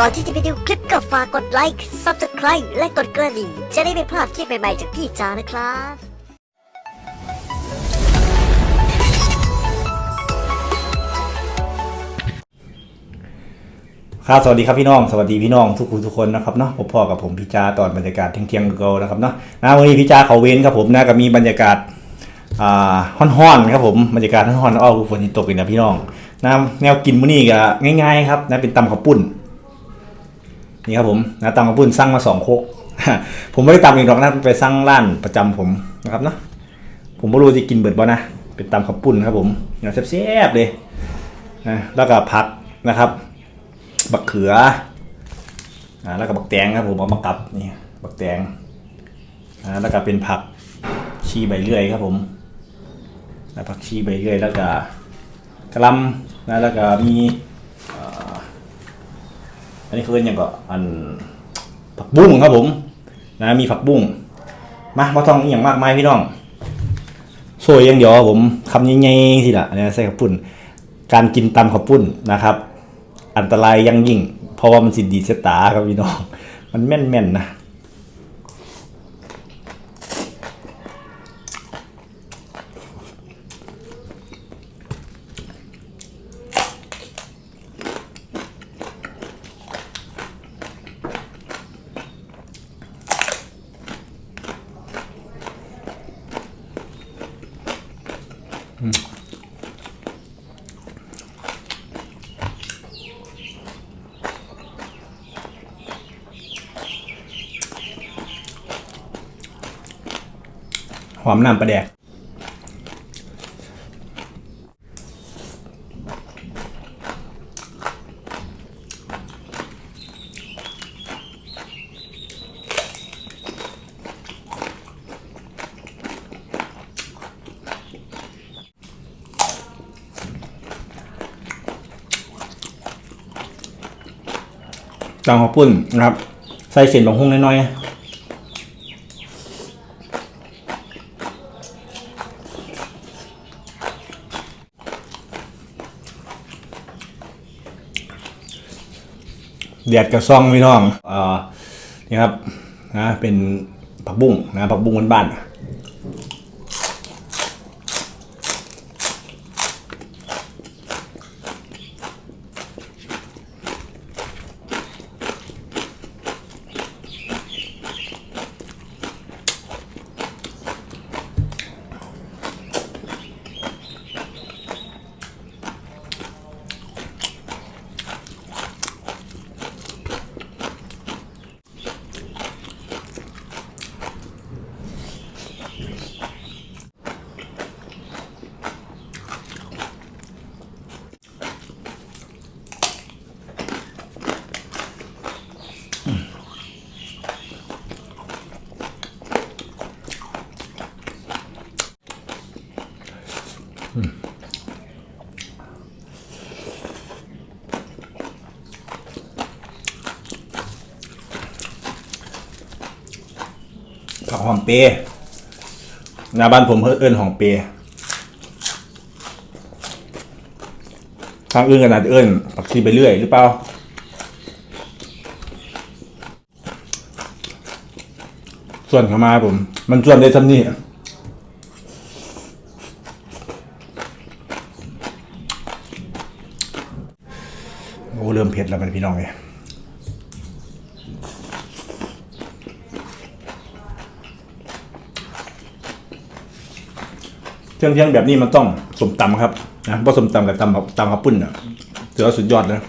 ก่อนที่จะไปดูคลิปก็ฝากกดไลค์ Subscribe และกดกระดิ่ง จะได้ไม่พลาดคลิปใหม่ๆจากพี่จานะครับครับสวัสดีครับพี่น้องสวัสดีพี่น้องทุกคนทุกคนนะครับเนาะผมพ่อกับผมพี่จาตอนบรรยากาศเที่ยงๆเก่านะครับเนาะนะวันนี้พี่จาเขาเว้นครับผมนะก็มีบรรยากาศอ่าฮ้อนๆครับผมบรรยากาศฮ้อนๆอ้อฝนตกเลยนะพี่น้องนะแนวกินมื้อนี้ก็ง่ายๆครับนะเป็นตำข้าวปุ้น นี่ครับผมนะตำข้าวปุ้นสั่งมาสองโคกผมไม่ได้ตำเองหรอกนะไปสั่งร้านประจำผมนะครับเนาะผมไม่รู้จะกินเบิดบ่นะเป็นตำข้าวปุ้นครับผมเนี่ยแซ่บๆเลยนะแล้วก็ผักนะครับ บักเขืออ่าแล้วก็บักแตงครับผมเอามากับนี่บักแตงอ่าแล้วก็เป็นผักชีใบเลื่อยครับผมแล้วผักชีใบเลื่อยแล้วก็กระลำนะแล้วก็มี นนี้คืออย่างก็อันผักบุ้งครับผม นะมีผักบุ้งมามาต้องอย่างมากมายพี่น้องสวยยังเดียวผมคำใหญ่ๆทีละเนี่ยใส่ข้าปุ่น การกินตำข้าปุ่นนะครับ อันตรายยังยิ่ง เพราะว่ามันสิดีเสตตาครับพี่น้อง มันแม่นแม่นๆนะ หอมน้ำปลาแดกจังข้าวปุ้นนะครับ ใส่เส้นบางหุ่งน้อย แดดกับซองพี่น้องเอ่อนี่ครับนะเป็นผักบุ้งนะผักบุ้งบ้านๆ ผักหอมเปรย์หน้าบ้านผมเอิ้นหอมเปรย์ทางอื่นกันอาจจะเอิ้นผักชีไปเรื่อยหรือเปล่าส่วนเข้ามาผม มันส่วนได้ทำนี่โอ้เริ่มเผ็ดแล้วมันพี่น้องเลย เที่ยงเที่ยงๆแบบนี้มันต้องสมตำครับนะเพราะสมตำกับตำตำข้าวปุ้นอะถือว่าสุดยอดเลย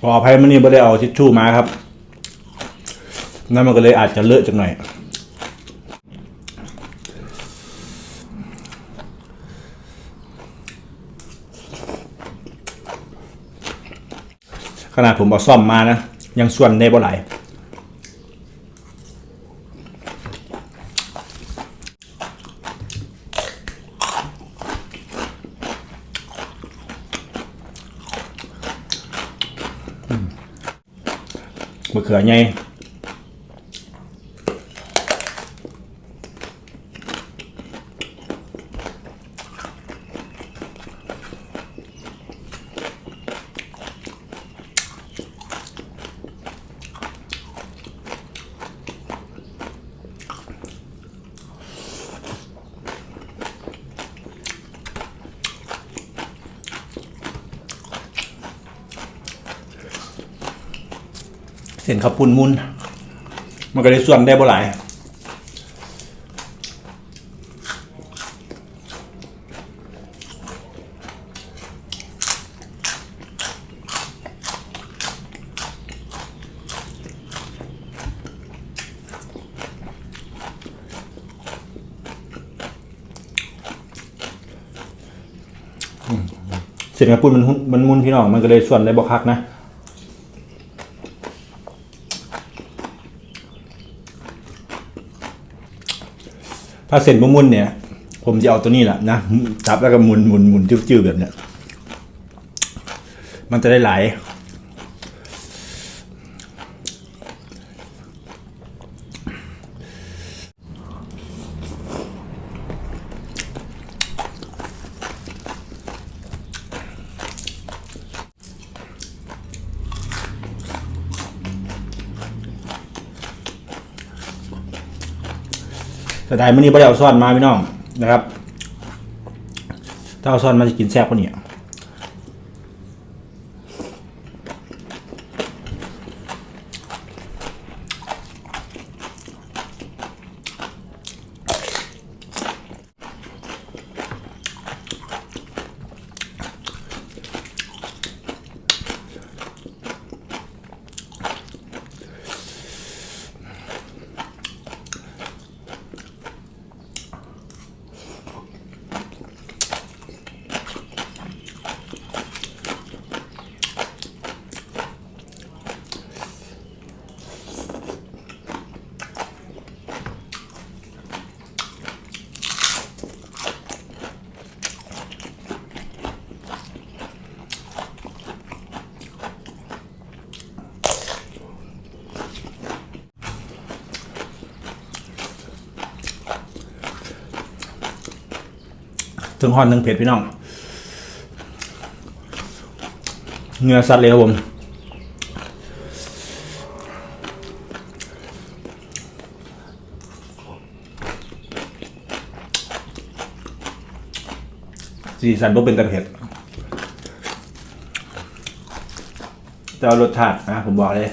ขออภัยมันนี่ไม่ได้เอาทิชชู่มาครับนั่นมันก็เลยอาจจะเลอะจังหน่อยขนาดผมเอาซ่อมมานะ ยังส่วนในบ่ไหลายมะเขือไง เส้นข้าวปุ้นมุนมันก็เลยส่วนได้บ่หลายเส้นข้วปุ้นมันหุ้นมันมุนพี่น้องมันก็เลยส่วนได้บ่คักนะ ถ้าเส้นบะมุนเนี่ย ผมจะเอาตัวนี้แหละนะจับแล้วก็หมุนหมุนหมุนจิ้วๆแบบเนี้ยมันจะได้ไหลายแต่ได้มื่อนี้ไม่ได้เอาซ่อนมาพี่น้องนะครับ ถ้าเอาซ่อนมาจะกินแซ่บกว่านี้ ถึงหอนถึงเผ็ดพี่น้อง เนื้อสัตว์เลยครับผม สีสันบ่เป็นตะเผ็ดแต่ว่ารสชาตินะผมบอกเลย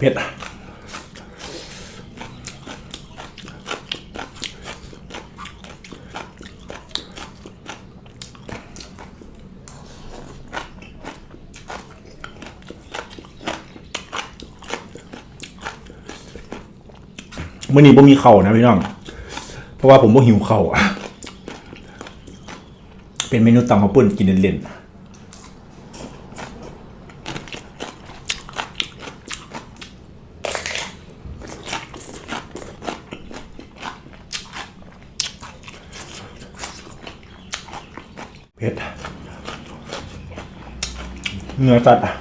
เผ็ดมื่อนี้ผมมีเข่านะพี่น้อง เพราะว่าผมบ่หิวเข่าเป็นเมนูตำข้าวปุ้นกินเล่นๆ เผ็ดเนื้อสัตว์อะ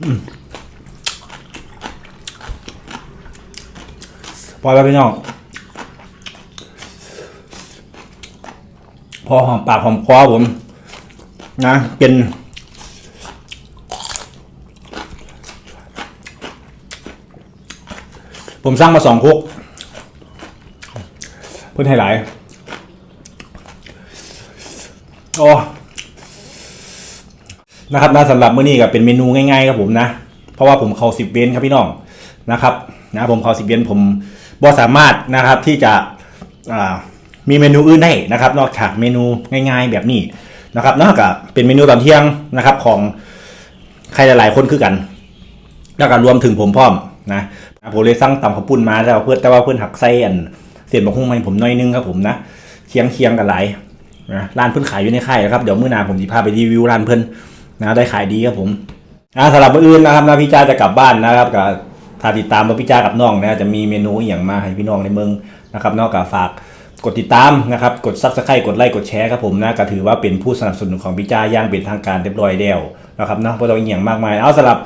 พอแล้วพี่น้องพอหอมปากหอมคอผม นะ เป็นผมสร้างมาสองคุกเพื่อนให้หลาย โอ้ นะครับนะสำหรับมื้อนี้ก็เป็นเมนูง่ายๆครับผมนะ เพราะว่าผมเขาสิบเวนครับพี่น้องนะครับนะผมเขาสิบเวนผมบ่สามารถนะครับที่จะมีเมนูอื่นได้นะครับ นอกจากเมนูง่ายๆแบบนี้นะครับนอกจากเป็นเมนูตอนเที่ยงนะครับของใครหลายๆคนคือกันแล้วก็รวมถึงผมพร้อมนะผมเลยสั่งตำข้าวปุ้นมาแต่ว่าเพื่อนแต่ว่าเพื่อนหักไส้อันเศษบะฮุ่งมาให้ผมน้อยนึงครับผมนะเคียงเคียงกันหลายนะร้านเพื่อนขายอยู่ในค่ายนะครับเดี๋ยวมื้อหน้าผมจะพาไปรีวิวร้านเพื่อน นะได้ขายดีครับผมอ่าสำหรับมื้ออื่นนะครับนะพี่จ้าจะกลับบ้านนะครับกับถ้าติดตามมาพี่จ้ากับน้องนะจะมีเมนูอหย่างมาให้พี่น้องในเมืองนะครับนอกจากฝากกดติดตามนะครับกดซับสไครต์กดไลค์กดแชร์ครับผมนะก็ถือว่าเป็นผู้สนับสนุนของพี่จ้าย่างเป็นทางการเรียบร้อยแล้วนะครับเนาะเพราะเราอหย่างมากมายเอาสำหรับ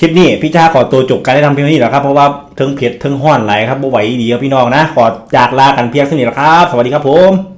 คลิปนี้พี่จ้าขอตัวจบการได้ทำเพียงนี้แหละครับเพราะว่าเทิงเผ็ดเทิงห้อนไหลครับบ่ไหวดีครับพี่น้องนะ ขอจากลากันเพียงเท่านี้แหละครับ สวัสดีครับผม